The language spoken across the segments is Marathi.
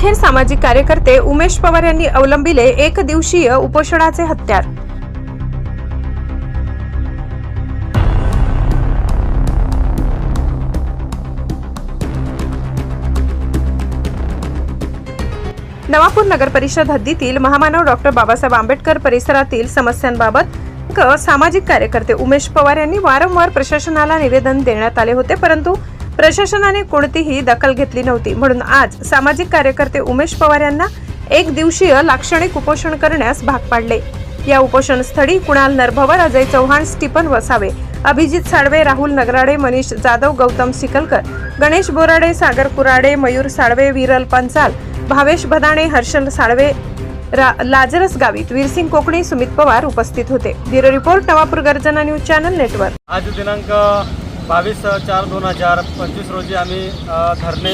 अखेर सामाजिक कार्यकर्ते उमेश पवार यांनी अवलंबिले एक दिवसीय उपोषणाचे हत्यार. नवापूर नगर परिषद हद्दीतील महामानव डॉक्टर बाबासाहेब आंबेडकर परिसरातील समस्यांबाबत क- सामाजिक कार्यकर्ते उमेश पवार यांनी वारंवार प्रशासनाला निवेदन देण्यात आले होते परंतु प्रशासनाने कोणतीही दखल घेतली नव्हती. म्हणून आज सामाजिक कार्यकर्ते उमेश पवार यांना एक दिवसीय लाक्षणिक उपोषण करण्यास भाग पाडले. या उपोषण स्थळी कुणाल नरभवर अजय चव्हाण स्टीफन वसावे अभिजित साळवे राहुल नगराडे मनीष जाधव गौतम सिकलकर गणेश बोराडे सागर कुराडे मयूर साळवे विरल पंचाल भावेश भदाणे हर्षल साळवे रा- लाजरस गावित वीरसिंग कोकणी सुमित पवार उपस्थित होते. ब्युरो रिपोर्ट नवापूर गर्जना न्यूज चॅनल नेटवर्क. आज दिनांक बावीस चार दोन हजार पंचवीस रोजी आम्ही धरणे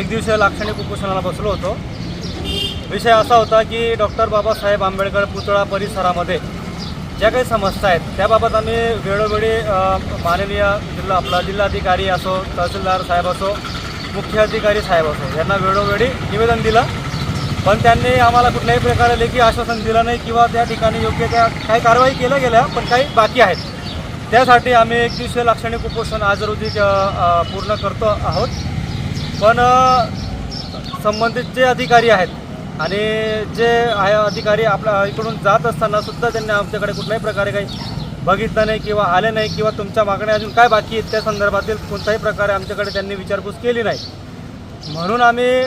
एक दिवसीय लाक्षणिक उपोषणाला बसलो होतो. विषय असा होता की डॉक्टर बाबासाहेब आंबेडकर पुतळा परिसरामध्ये ज्या काही समस्या आहेत त्याबाबत आम्ही वेळोवेळी माननीय जिल्हा आपला जिल्हाधिकारी असो तहसीलदार साहेब असो मुख्य अधिकारी साहेब असो यांना वेळोवेळी निवेदन दिलं. पण त्यांनी आम्हाला कुठल्याही प्रकारे लेखी आश्वासन दिलं नाही किंवा त्या ठिकाणी योग्य त्या काही कारवाई केल्या गेल्या पण काही बाकी आहेत. त्यासाठी आम्ही एक दिवसीय लाक्षणिक उपोषण आज रोजी पूर्ण करतो आहोत. पण संबंधित जे अधिकारी आहेत आणि जे आहे अधिकारी आपल्या इकडून जात असताना सुद्धा त्यांनी आमच्याकडे कुठल्याही प्रकारे काही बघितलं नाही किंवा आले नाही किंवा तुमच्या मागण्या अजून काय बाकी आहेत त्या संदर्भातील कोणत्याही प्रकारे आमच्याकडे त्यांनी विचारपूस केली नाही. म्हणून आम्ही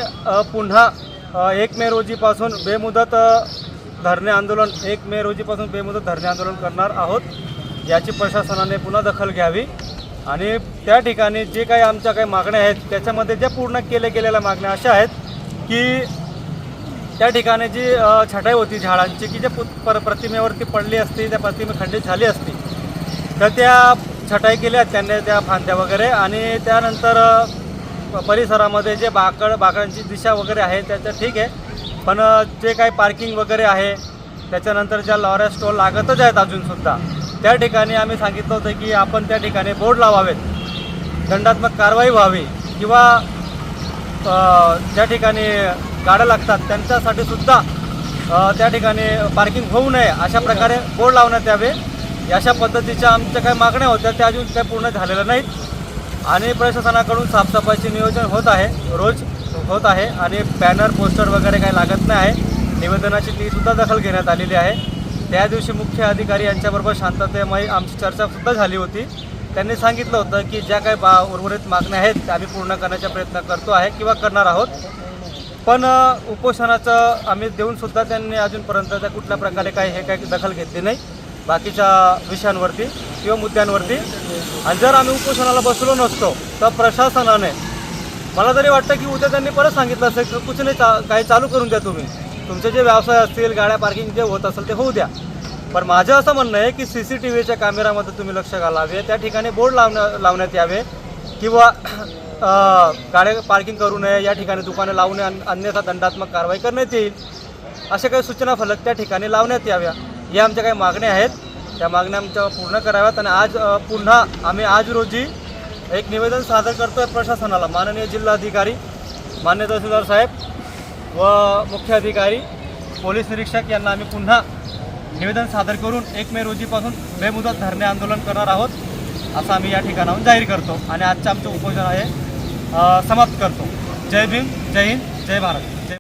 पुन्हा एक मे रोजीपासून बेमुदत धरणे आंदोलन एक मे रोजीपासून बेमुदत धरणे आंदोलन करणार आहोत. याची प्रशासनाने पुन्हा दखल घ्यावी आणि त्या ठिकाणी जे काही आमच्या काही मागण्या आहेत त्याच्यामध्ये ज्या पूर्ण केल्या गेलेल्या मागण्या अशा आहेत की त्या ठिकाणी जी छटाई होती झाडांची की जे पुत पर प्रतिमेवरती पडली असती त्या प्रतिमे खंडित झाली असती तर त्या छटाई केल्या त्यांनी त्या फांद्या वगैरे. आणि त्यानंतर परिसरामध्ये जे बाकड बाकडांची दिशा वगैरे आहे त्याचं ठीक आहे. पण जे काही पार्किंग वगैरे आहे त्याच्यानंतर ज्या लॉऱ्या स्टॉल लागतच आहेत अजूनसुद्धा त्या ठिकाणी आम्ही सांगितलं होतं की आपण त्या ठिकाणी बोर्ड लावावेत. दंडात्मक कारवाई व्हावी किंवा ज्या ठिकाणी गाड्या लागतात त्यांच्यासाठी सुद्धा त्या ठिकाणी पार्किंग होऊ नये अशा प्रकारे बोर्ड लावण्यात यावे. अशा पद्धतीच्या आमच्या काही मागण्या होत्या त्या अजून काही पूर्ण झालेल्या नाहीत. आणि प्रशासनाकडून साफसफाईचे नियोजन होत आहे रोज होत आहे. आणि बॅनर पोस्टर वगैरे काही लागत नाही आहे. निवेदनाची तीसुद्धा दखल घेण्यात आलेली आहे. त्या दिवशी मुख्य अधिकारी यांच्याबरोबर शांततेमय आमची चर्चासुद्धा झाली होती. त्यांनी सांगितलं होतं की ज्या काही बा उर्वरित मागण्या आहेत त्या आम्ही पूर्ण करण्याचा प्रयत्न करतो आहे किंवा करणार आहोत. पण उपोषणाचं आम्ही देऊनसुद्धा त्यांनी अजूनपर्यंत त्या कुठल्या प्रकारे काही हे काही दखल घेतली नाही. बाकीच्या विषयांवरती किंवा मुद्द्यांवरती. आणि जर आम्ही उपोषणाला बसलो नसतो तर प्रशासनाने मला तरी वाटतं की उद्या त्यांनी परत सांगितलं असेल की कुछ नाही चा काही चालू करून द्या तुम्ही. तुमचे जे व्यवसाय असतील गाड्या पार्किंग जे होत असेल ते होऊ द्या. पण माझं असं म्हणणं आहे की सी सी टी व्हीच्या कॅमेऱ्यामध्ये तुम्ही लक्ष घालावे त्या ठिकाणी बोर्ड लावण्या लावण्यात यावे किंवा गाड्या पार्किंग करू नये या ठिकाणी दुकाने लावू नये अन्यथा दंडात्मक कारवाई करण्यात येईल अशा काही सूचना फलक त्या ठिकाणी लावण्यात याव्या. या आमच्या काही मागण्या आहेत. त्या मागण्या आमच्या पूर्ण कराव्यात आणि आज पुन्हा आम्ही आज रोजी एक निवेदन सादर करतोय प्रशासनाला. माननीय जिल्हाधिकारी मान्य तहसीलदार साहेब व मुख्य अधिकारी पोलीस निरीक्षक यांना आम्ही पुन्हा निवेदन सादर करून एक मे रोजीपासून बेमुदत धरणे आंदोलन करणार आहोत असं आम्ही या ठिकाणाहून जाहीर करतो. आणि आजचं आमचं उपोषण आहे समाप्त करतो. जय भीम जय हिंद जय भारत.